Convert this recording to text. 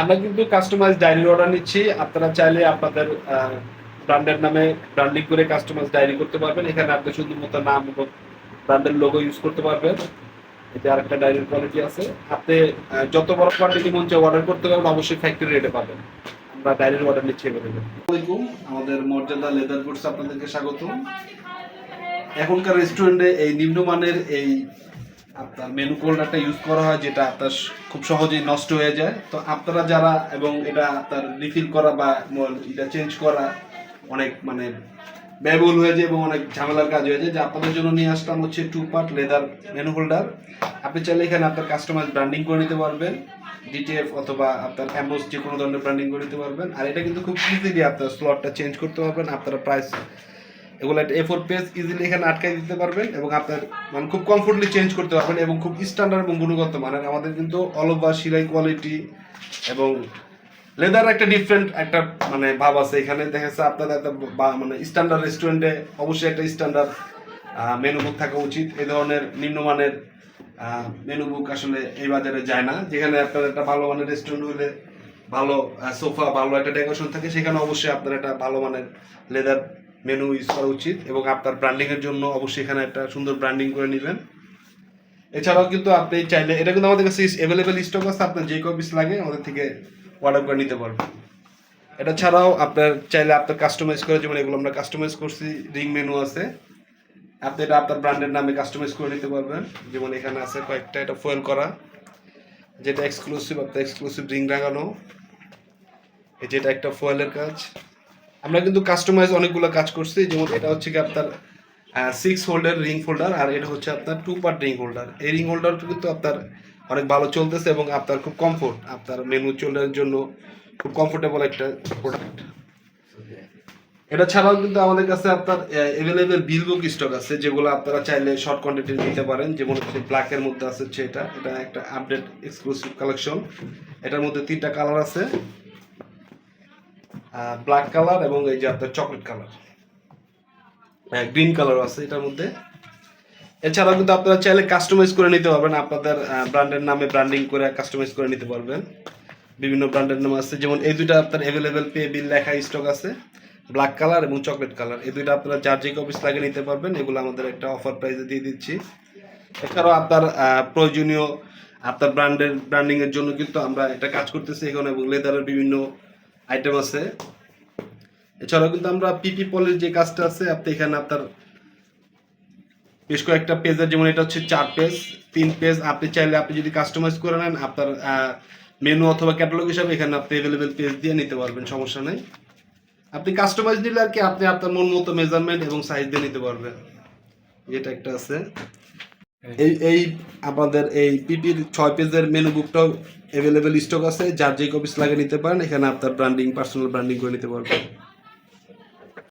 আমরা কিন্তু customise diary order নিচ্ছি। আপনারা চাইলে আপনাদের ব্র্যান্ডের নামে ব্র্যান্ডিং করে কাস্টমাইজ ডায়েরি করতে পারবেন। এখানে আপনি শুধুমাত্র নাম এবং ব্র্যান্ডের লোগো ইউজ করতে পারবেন। এতে আরেকটা ডায়েরির কোয়ালিটি আছে। আপনি যত বড় কোয়ান্টিটি মন চাই অর্ডার করতে পারবেন, অবশ্যই ফ্যাক্টরি রেটে পাবেন। আমরা ডায়েরির অর্ডার নিচ্ছি আসসালামাইকুম আমাদের মর্যাদা লেদার গুডস আপনাদেরকে স্বাগত এখনকার রেস্টুরেন্টে এই নিম্নমানের এই আপনার মেনু কোল্ডারটা ইউজ করা হয় যেটা আপনার খুব সহজেই নষ্ট হয়ে যায়। তো আপনারা যারা এবং এটা আপনার রিফিল করা বা এটা চেঞ্জ করা অনেক মানে ব্যয়বহুল হয়ে যায় এবং অনেক ঝামেলার কাজ হয়ে যায়। যে আপনাদের জন্য নিয়ে আসলাম হচ্ছে two part leather menu holder আপনি চাইলে এখানে আপনার কাস্টমাইজ ব্র্যান্ডিং করে নিতে পারবেন ডিটিএফ অথবা আপনার অ্যাম্বোস যে কোনো ধরনের ব্র্যান্ডিং করে নিতে পারবেন। আর এটা কিন্তু খুব ইজিলি আপনার স্লটটা চেঞ্জ করতে পারবেন, আপনারা প্রাইস এগুলো একটা এ ফোর পেজ ইজিলি এখানে আটকাই দিতে পারবেন এবং আপনার মানে খুব কমফোর্টলি চেঞ্জ করতে পারবেন এবং খুব স্ট্যান্ডার্ড এবং গুণগত মানের। আমাদের কিন্তু অল ওভার সিলাই কোয়ালিটি এবং লেদার একটা ডিফারেন্ট একটা মানে ভাব আছে। এখানে দেখা যাচ্ছে আপনাদের একটা মানে স্ট্যান্ডার্ড রেস্টুরেন্টে অবশ্যই একটা স্ট্যান্ডার্ড মেনু বুক থাকা উচিত। এই ধরনের নিম্নমানের মেনু বুক আসলে এই বাজারে যায় না। যেখানে আপনার একটা ভালো মানের রেস্টুরেন্ট হলে ভালো সোফা ভালো একটা ডেকোরেশন থাকে, সেখানে অবশ্যই আপনার একটা ভালো মানের লেদার মেনু ইউজ করা উচিত এবং আপনার ব্র্যান্ডিং এর জন্য অবশ্যই এখানে একটা সুন্দর ব্র্যান্ডিং করে নেবেন। এছাড়াও কিন্তু আপনি চাইলে এটা কিন্তু আমাদের কাছে অ্যাভেলেবেল স্টক আছে, আপনার যে কপিস লাগে, আমাদের থেকে অর্ডার করে নিতে পারবেন। এটা ছাড়াও আপনার চাইলে আপনার কাস্টমাইজ করে, যেমন এগুলো আমরা কাস্টমাইজ করছি রিং মেনু আছে। আপনি এটা আপনার ব্র্যান্ডের নামে কাস্টমাইজ করে নিতে পারবেন। যেমন এখানে আছে কয়েকটা, এটা ফয়েল করা, যেটা এক্সক্লুসিভ আপনার এক্সক্লুসিভ রিং লাগানো। এই যেটা একটা ফয়েলের কাজ। আমরা কিন্তু কাস্টমাইজ অনেকগুলো কাজ করছি, যেমন এটা হচ্ছে কি আপনার সিক্স হোল্ডার রিং হোল্ডার আর এটা হচ্ছে আপনার টু পার্ট রিং হোল্ডার এই রিং হোল্ডারটা কিন্তু আপনার অনেক ভালো চলতেছে এবং আপনার খুব কমফোর্ট আপনার মেনু চলার জন্য খুব কমফোর্টেবল একটা প্রোডাক্ট এটা ছাড়াও কিন্তু আমাদের কাছে আপনার অ্যাভেলেবেল বিল বুক স্টক আছে, যেগুলো আপনারা চাইলে শর্ট কোয়ান্টিটি নিতে পারেন, যেমন হচ্ছে ব্ল্যাকের মধ্যে আছে হচ্ছে এটা এটা একটা আপডেট এক্সক্লুসিভ কালেকশন এটার মধ্যে তিনটা কালার আছে। ব্ল্যাক কালার এবং এই যে আপনার চকলেট কালার গ্রিন কালার আছে এটার মধ্যে। এছাড়াও কিন্তু আপনারা চাইলে কাস্টমাইজ করে নিতে পারবেন। আপনাদের ব্র্যান্ডের নামে ব্র্যান্ডিং করে কাস্টমাইজ করে নিতে পারবেন। বিভিন্ন ব্র্যান্ডের নাম আছে। যেমন এই দুইটা আপনার অ্যাভেলেবেল পে বিল লেখা স্টক আছে। ব্ল্যাক কালার এবং চকলেট কালার এই দুইটা আপনারা যার যে কপিস লাগিয়ে নিতে পারবেন। এগুলো আমাদের একটা অফার প্রাইসে দিয়ে দিচ্ছি। এছাড়াও আপনার প্রয়োজনীয় আপনার ব্র্যান্ডের ব্র্যান্ডিংয়ের জন্য কিন্তু আমরা এটা কাজ করতেছি। এখানে এবং লেদারের বিভিন্ন আইটেম আছে। এছাড়াও কিন্তু আমরা পিপি পলের যে কাজটা আছে, আপনি এখানে আপনার বেশ কয়েকটা পেজের যেমন এটা হচ্ছে চার পেজ তিন পেজ আপনি চাইলে আপনি যদি কাস্টমাইজ করে নেন, আপনার মেনু অথবা ক্যাটালগ হিসাবে এখানে আপনি অ্যাভেলেবেল পেজ দিয়ে নিতে পারবেন, সমস্যা নেই। আপনি কাস্টমাইজ নিলে আর কি আপনি আপনার মন মতো মেজারমেন্ট এবং সাইজ দিয়ে নিতে পারবেন। এটা একটা আছে। এই এই আমাদের এই পিপির ছয় পেজের মেনু বুকটাও অ্যাভেলেবেল স্টক আছে। যার যে কপিস লাগে নিতে পারেন, এখানে আপনার ব্র্যান্ডিং পার্সোনাল ব্র্যান্ডিং করে নিতে পারবেন।